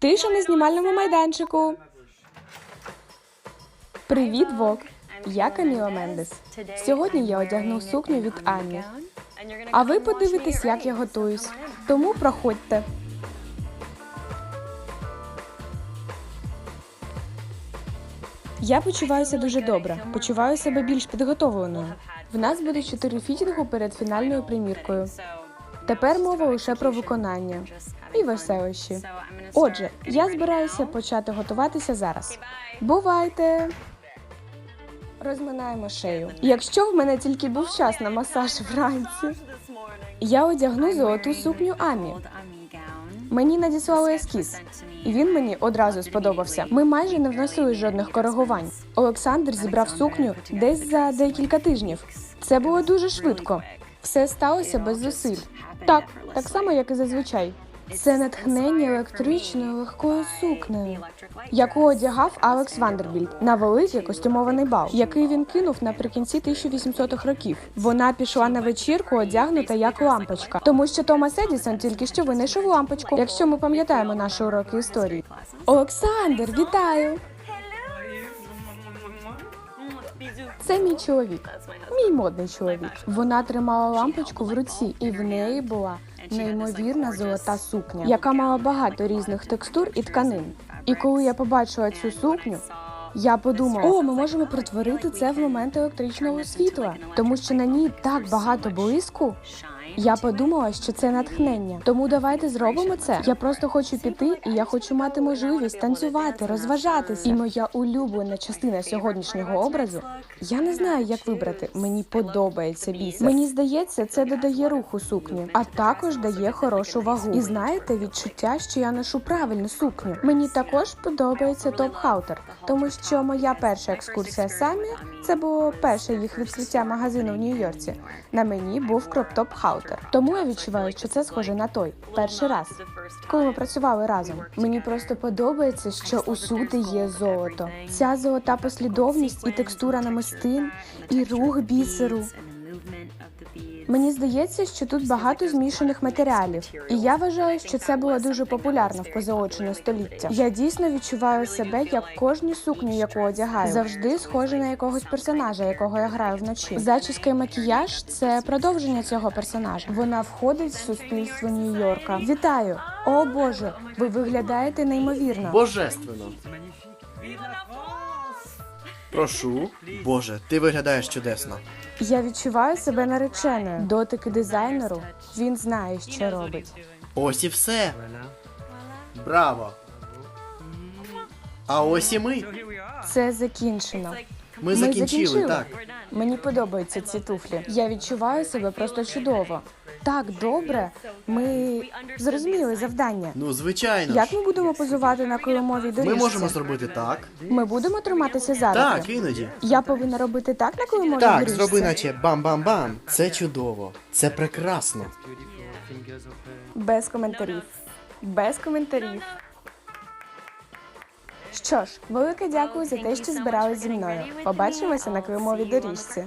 Тиша на знімальному майданчику. Привіт, Вок. Я Каміла Мендес. Сьогодні я одягну сукню від Анні. А ви подивитесь, як я готуюсь. Тому проходьте. Я почуваюся дуже добре. Почуваю себе більш підготовленою. В нас буде чотири фітінгу перед фінальною приміркою. Тепер мова лише про виконання і веселощі. Отже, я збираюся почати готуватися зараз. Бувайте! Розминаємо шею. Якщо в мене тільки був час на масаж вранці, я одягну золоту сукню Амі. Мені надіслали ескіз, і він мені одразу сподобався. Ми майже не вносили жодних коригувань. Олександр зібрав сукню десь за декілька тижнів. Це було дуже швидко. Все сталося без зусиль. Так, так само, як і зазвичай. Це натхнення електричною легкою сукнею, яку одягав Алекс Вандербільд на великий костюмований бал, який він кинув наприкінці 1800-х років. Вона пішла на вечірку, одягнута як лампочка, тому що Томас Едісон тільки що винайшов лампочку. Якщо ми пам'ятаємо наші уроки історії. Олександр, вітаю! Це мій чоловік, мій модний чоловік. Вона тримала лампочку в руці, і в неї була неймовірна золота сукня, яка мала багато різних текстур і тканин. І коли я побачила цю сукню, я подумала, о, ми можемо перетворити це в момент електричного світла, тому що на ній так багато блиску. Я подумала, що це натхнення. Тому давайте зробимо це. Я просто хочу піти, і я хочу мати можливість танцювати, розважатися. І моя улюблена частина сьогоднішнього образу. Я не знаю, як вибрати. Мені подобається бісер. Мені здається, це додає руху сукні, а також дає хорошу вагу. І знаєте, відчуття, що я ношу правильну сукню. Мені також подобається топ хаутер, тому що моя перша екскурсія самі це було перше їх відкриття магазину в Нью-Йорці. На мені був кроп-топ хаутер. Тому я відчуваю, що це схоже на той перший раз, коли ми працювали разом. Мені просто подобається, що усюди є золото. Ця золота послідовність і текстура намистин, і рух бісеру. Мені здається, що тут багато змішаних матеріалів, і я вважаю, що це було дуже популярно в позолочене століття. Я дійсно відчуваю себе як кожну сукню, яку одягаю, завжди схожа на якогось персонажа, якого я граю вночі. Зачіска і макіяж це продовження цього персонажа. Вона входить в суспільство Нью-Йорка. Вітаю! О Боже, ви виглядаєте неймовірно. Божественно. Прошу. Боже, ти виглядаєш чудесно. Я відчуваю себе нареченою. Дотики дизайнеру. Він знає, що робить. Ось і все. Браво. А ось і ми. Це закінчено. Ми закінчили, закінчили. так. Мені подобаються ці туфлі. Я відчуваю себе просто чудово. Так добре. Ми зрозуміли завдання. Ну, звичайно. Як ми будемо позувати на килимовій доріжці? Ми можемо зробити так. Ми будемо триматися зараз. Так, іноді. Я повинна робити так на килимовій Так, доріжці? зроби наче бам-бам-бам. Це чудово. Це прекрасно. Без коментарів. Без коментарів. Що ж, велике дякую за те, що збирались зі мною. Побачимося на килимовій доріжці.